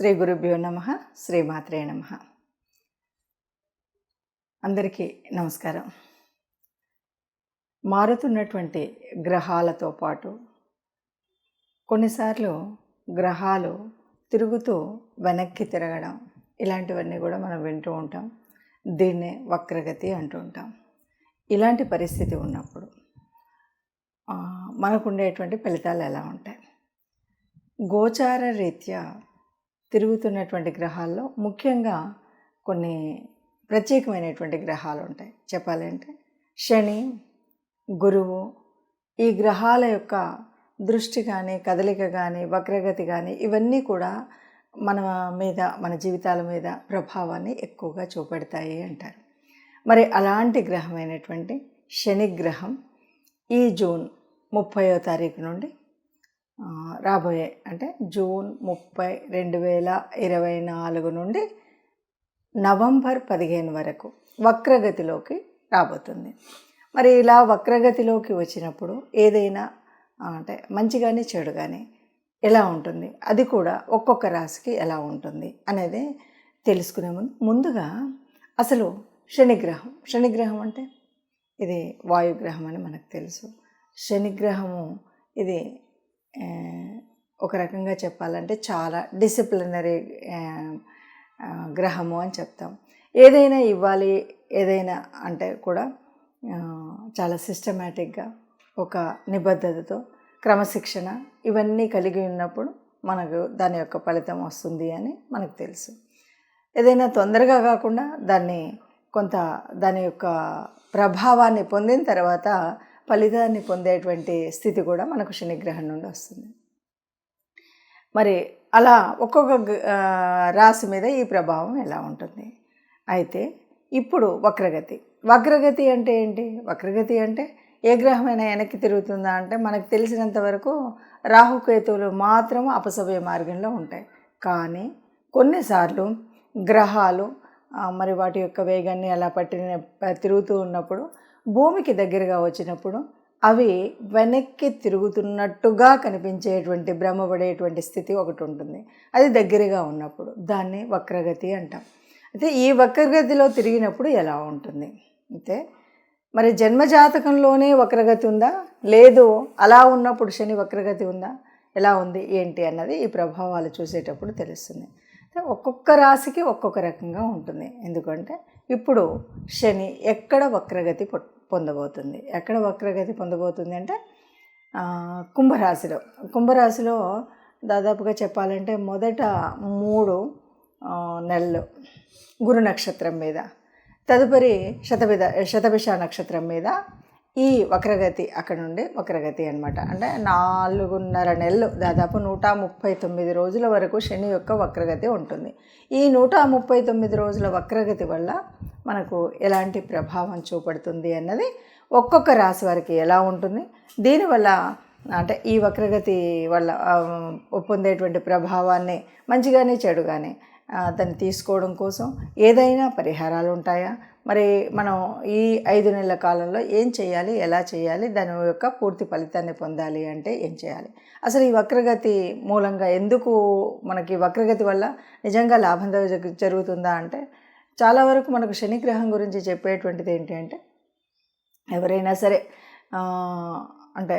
శ్రీ గురుభ్యో నమ శ్రీమాత్రే నమ. అందరికీ నమస్కారం. మారుతున్నటువంటి గ్రహాలతో పాటు కొన్నిసార్లు గ్రహాలు తిరుగుతూ వెనక్కి తిరగడం ఇలాంటివన్నీ కూడా మనం వింటూ ఉంటాం. దీన్నే వక్రగతి అంటూ ఉంటాం. ఇలాంటి పరిస్థితి ఉన్నప్పుడు మనకుండేటువంటి మనకు ఉండేటువంటి ఫలితాలు ఎలా ఉంటాయి? గోచార రీత్యా తిరుగుతున్నటువంటి గ్రహాల్లో ముఖ్యంగా కొన్ని ప్రత్యేకమైనటువంటి గ్రహాలు ఉంటాయి. చెప్పాలంటే శని గురువు ఈ గ్రహాల యొక్క దృష్టి కానీ కదలిక కానీ వక్రగతి కానీ ఇవన్నీ కూడా మన మీద మన జీవితాల మీద ప్రభావాన్ని ఎక్కువగా చూపెడతాయి అంటారు. మరి అలాంటి గ్రహమైనటువంటి శని గ్రహం ఈ జూన్ ముప్పయో తారీఖు నుండి రాబోయే అంటే జూన్ ముప్పై రెండు వేల ఇరవై నాలుగు నుండి నవంబర్ పదిహేను వరకు వక్రగతిలోకి రాబోతుంది. మరి ఇలా వక్రగతిలోకి వచ్చినప్పుడు ఏదైనా అంటే మంచి కానీ చెడు కానీ ఎలా ఉంటుంది? అది కూడా ఒక్కొక్క రాశికి ఎలా ఉంటుంది అనేది తెలుసుకునే ముందు ముందుగా అసలు శనిగ్రహం. శనిగ్రహం అంటే? ఇది వాయుగ్రహం అని మనకు తెలుసు. శనిగ్రహము ఇది ఒక రకంగా చెప్పాలంటే చాలా డిసిప్లినరీ గ్రహము అని చెప్తాం. ఏదైనా ఇవ్వాలి ఏదైనా అంటే కూడా చాలా సిస్టమేటిక్గా ఒక నిబద్ధతతో క్రమశిక్షణ ఇవన్నీ కలిగి ఉన్నప్పుడు మనకు దాని యొక్క ఫలితం వస్తుంది అని మనకు తెలుసు. ఏదైనా తొందరగా కాకుండా దాన్ని కొంత దాని యొక్క ప్రభావాన్ని పొందిన తర్వాత ఫలితాన్ని పొందేటువంటి స్థితి కూడా మనకు శనిగ్రహం నుండి వస్తుంది. మరి అలా ఒక్కొక్క గ- రాశి మీద ఈ ప్రభావం ఎలా ఉంటుంది? అయితే ఇప్పుడు వక్రగతి. వక్రగతి అంటే ఏంటి? వక్రగతి అంటే ఏ గ్రహమైనా వెనక్కి తిరుగుతుందా అంటే మనకు తెలిసినంత వరకు రాహుకేతువులు మాత్రం అపసవ్య మార్గంలో ఉంటాయి. కానీ కొన్నిసార్లు గ్రహాలు మరి వాటి యొక్క వేగాన్ని అలా పట్టిన తిరుగుతూ ఉన్నప్పుడు భూమికి దగ్గరగా వచ్చినప్పుడు అవి వెనక్కి తిరుగుతున్నట్టుగా కనిపించేటువంటి భ్రమపడేటువంటి స్థితి ఒకటి ఉంటుంది. అది దగ్గరగా ఉన్నప్పుడు దాన్ని వక్రగతి అంటాం. అయితే ఈ వక్రగతిలో తిరిగినప్పుడు ఎలా ఉంటుంది? అయితే మరి జన్మజాతకంలోనే వక్రగతి ఉందా? లేదు అలా ఉన్నప్పుడు శని వక్రగతి ఉందా? ఎలా ఉంది? ఏంటి అన్నది ఈ ప్రభావాలు చూసేటప్పుడు తెలుస్తుంది. ఒక్కొక్క రాశికి ఒక్కొక్క రకంగా ఉంటుంది. ఎందుకంటే ఇప్పుడు శని ఎక్కడ వక్రగతి పొ- పొందబోతుంది? ఎక్కడ వక్రగతి పొందబోతుంది అంటే కుంభరాశిలో. కుంభరాశిలో దాదాపుగా చెప్పాలంటే మొదట మూడు నెలలు గురు నక్షత్రం మీద తదుపరి శతవిధ శతభిష నక్షత్రం మీద ఈ వక్రగతి అక్కడ నుండి వక్రగతి అనమాట అంటే నాలుగున్నర నెలలు దాదాపు నూట ముప్పై తొమ్మిది రోజుల వరకు శని యొక్క వక్రగతి ఉంటుంది. ఈ నూట ముప్పై తొమ్మిది రోజుల వక్రగతి వల్ల మనకు ఎలాంటి ప్రభావం చూపడుతుంది అన్నది ఒక్కొక్క రాశి వారికి ఎలా ఉంటుంది దీనివల్ల అంటే ఈ వక్రగతి వల్ల పొందేటువంటి ప్రభావాన్ని మంచిగానే చెడుగానే దాన్ని తీసుకోవడం కోసం ఏదైనా పరిహారాలు ఉంటాయా? మరి మనం ఈ ఐదు నెలల కాలంలో ఏం చేయాలి ఎలా చేయాలి దాని యొక్క పూర్తి ఫలితాన్ని పొందాలి అంటే ఏం చేయాలి? అసలు ఈ వక్రగతి మూలంగా ఎందుకు మనకి వక్రగతి వల్ల నిజంగా లాభం జరుగుతుందా అంటే చాలా వరకు మనకు శనిగ్రహం గురించి చెప్పేటువంటిది ఏంటి అంటే ఎవరైనా సరే అంటే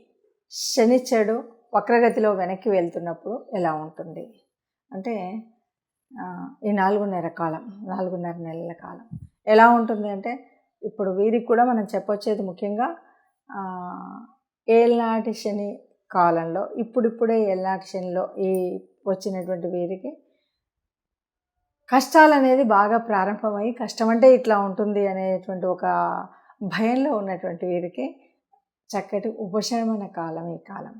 శనిచ్చడు వక్రగతిలో వెనక్కి వెళ్తున్నప్పుడు ఎలా ఉంటుంది? అంటే ఈ నాలుగున్నర కాలం నాలుగున్నర నెలల కాలం. ఎలా ఉంటుంది అంటే ఇప్పుడు వీరికి కూడా మనం చెప్పొచ్చేది ముఖ్యంగా ఏళ్ళనాటి శని కాలంలో ఇప్పుడిప్పుడే ఏళ్ళనాటి శనిలో ఈ వచ్చినటువంటి వీరికి కష్టాలు అనేది బాగా ప్రారంభమై కష్టం అంటే ఇట్లా ఉంటుంది అనేటువంటి ఒక భయంలో ఉన్నటువంటి వీరికి చక్కటి ఉపశమన కాలం ఈ కాలం.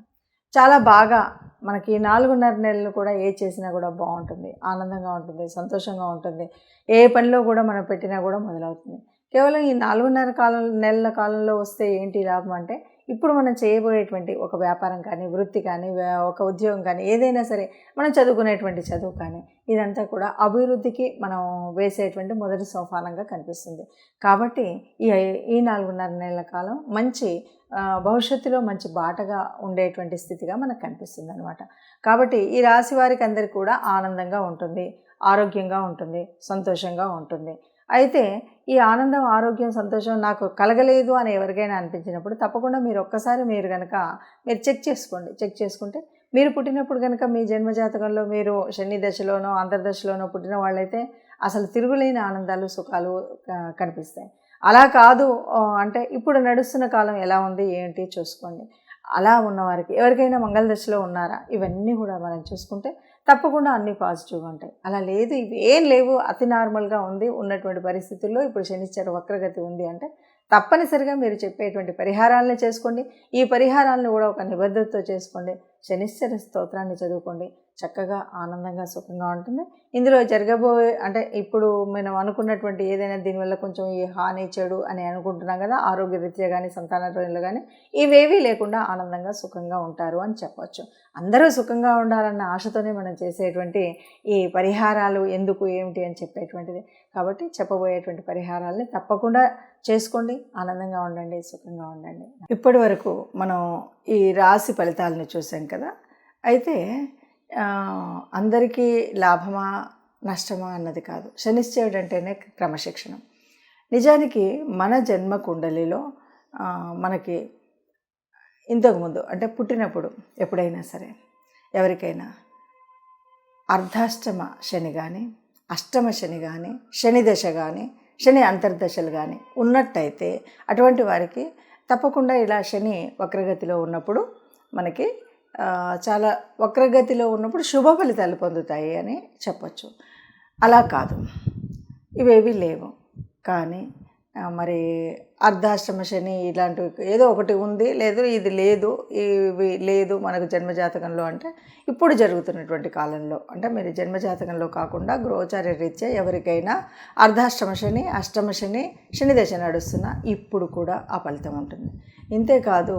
చాలా బాగా మనకి నాలుగున్నర నెలలు కూడా ఏ చేసినా కూడా బాగుంటుంది. ఆనందంగా ఉంటుంది సంతోషంగా ఉంటుంది. ఏ పనిలో కూడా మనం పెట్టినా కూడా మొదలవుతుంది. కేవలం ఈ నాలుగున్నర కాలం నెలల కాలంలో వస్తే ఏంటి లాభం అంటే ఇప్పుడు మనం చేయబోయేటువంటి ఒక వ్యాపారం కానీ వృత్తి కానీ ఒక ఉద్యోగం కానీ ఏదైనా సరే మనం చదువుకునేటువంటి చదువు కానీ ఇదంతా కూడా అభివృద్ధికి మనం వేసేటువంటి మొదటి సోపానంగా కనిపిస్తుంది. కాబట్టి ఈ ఈ నాలుగున్నర నెలల కాలం మంచి భవిష్యత్తులో మంచి బాటగా ఉండేటువంటి స్థితిగా మనకు కనిపిస్తుంది అనమాట కాబట్టి ఈ రాశి వారికి అందరికీ కూడా ఆనందంగా ఉంటుంది ఆరోగ్యంగా ఉంటుంది సంతోషంగా ఉంటుంది. అయితే ఈ ఆనందం ఆరోగ్యం సంతోషం నాకు కలగలేదు అని ఎవరికైనా అనిపించినప్పుడు తప్పకుండా మీరు ఒక్కసారి మీరు కనుక మీరు చెక్ చేసుకోండి. చెక్ చేసుకుంటే మీరు పుట్టినప్పుడు కనుక మీ జన్మజాతకంలో మీరు శని దశలోనో అంతర్దశలోనో పుట్టిన వాళ్ళైతే అసలు తిరుగులేని ఆనందాలు సుఖాలు కనిపిస్తాయి. అలా కాదు అంటే ఇప్పుడు నడుస్తున్న కాలం ఎలా ఉంది ఏంటి చూసుకోండి. అలా ఉన్నవారికి ఎవరికైనా మంగళ దశలో ఉన్నారా? ఇవన్నీ కూడా మనం చూసుకుంటే తప్పకుండా అన్నీ పాజిటివ్గా ఉంటాయి. అలా లేదు ఇవి ఏం లేవు. అతి నార్మల్గా ఉంది ఉన్నటువంటి పరిస్థితుల్లో ఇప్పుడు శనిశ్చర వక్రగతి ఉంది అంటే తప్పనిసరిగా మీరు చెప్పేటువంటి పరిహారాలను చేసుకోండి. ఈ పరిహారాలను కూడా ఒక నిబద్ధతతో చేసుకోండి. శనిశ్చర స్తోత్రాన్ని చదువుకోండి. చక్కగా ఆనందంగా సుఖంగా ఉంటుంది. ఇందులో జరగబోయే అంటే ఇప్పుడు మనం అనుకున్నటువంటి ఏదైనా దీనివల్ల కొంచెం ఈ హాని చెడు అని అనుకుంటున్నాం కదా ఆరోగ్య రీత్యా కానీ సంతాన రోజులు కానీ ఇవేవీ లేకుండా ఆనందంగా సుఖంగా ఉంటారు అని చెప్పవచ్చు అందరూ సుఖంగా ఉండాలన్న ఆశతోనే మనం చేసేటువంటి ఈ పరిహారాలు ఎందుకు ఏమిటి అని చెప్పేటువంటిది. కాబట్టి చెప్పబోయేటువంటి పరిహారాలని తప్పకుండా చేసుకోండి. ఆనందంగా ఉండండి సుఖంగా ఉండండి. ఇప్పటి వరకు మనం ఈ రాశి ఫలితాలను చూసాం కదా. అయితే అందరికీ లాభమా నష్టమా అన్నది కాదు. శనిశ్చయుడు అంటేనే క్రమశిక్షణ. నిజానికి మన జన్మ కుండలిలో మనకి ఇంతకుముందు అంటే పుట్టినప్పుడు ఎప్పుడైనా సరే ఎవరికైనా అర్ధాష్టమ శని కానీ అష్టమ శని కానీ శని దశ కానీ శని అంతర్దశలు కానీ ఉన్నట్టయితే అటువంటి వారికి తప్పకుండా ఇలా శని వక్రగతిలో ఉన్నప్పుడు మనకి చాలా వక్రగతిలో ఉన్నప్పుడు శుభ ఫలితాలు పొందుతాయి అని చెప్పచ్చు. అలా కాదు. ఇవేవి లేవు. కానీ మరి అర్ధాష్టమ శని ఇలాంటివి ఏదో ఒకటి ఉంది లేదు ఇది లేదు ఇవి లేదు మనకు జన్మజాతకంలో అంటే ఇప్పుడు జరుగుతున్నటువంటి కాలంలో. అంటే మీరు జన్మజాతకంలో కాకుండా గ్రోచార్య రీత్యా ఎవరికైనా అర్ధాష్టమ శని అష్టమ శని శని దశ నడుస్తున్న ఇప్పుడు కూడా ఆ ఫలితం ఉంటుంది. ఇంతేకాదు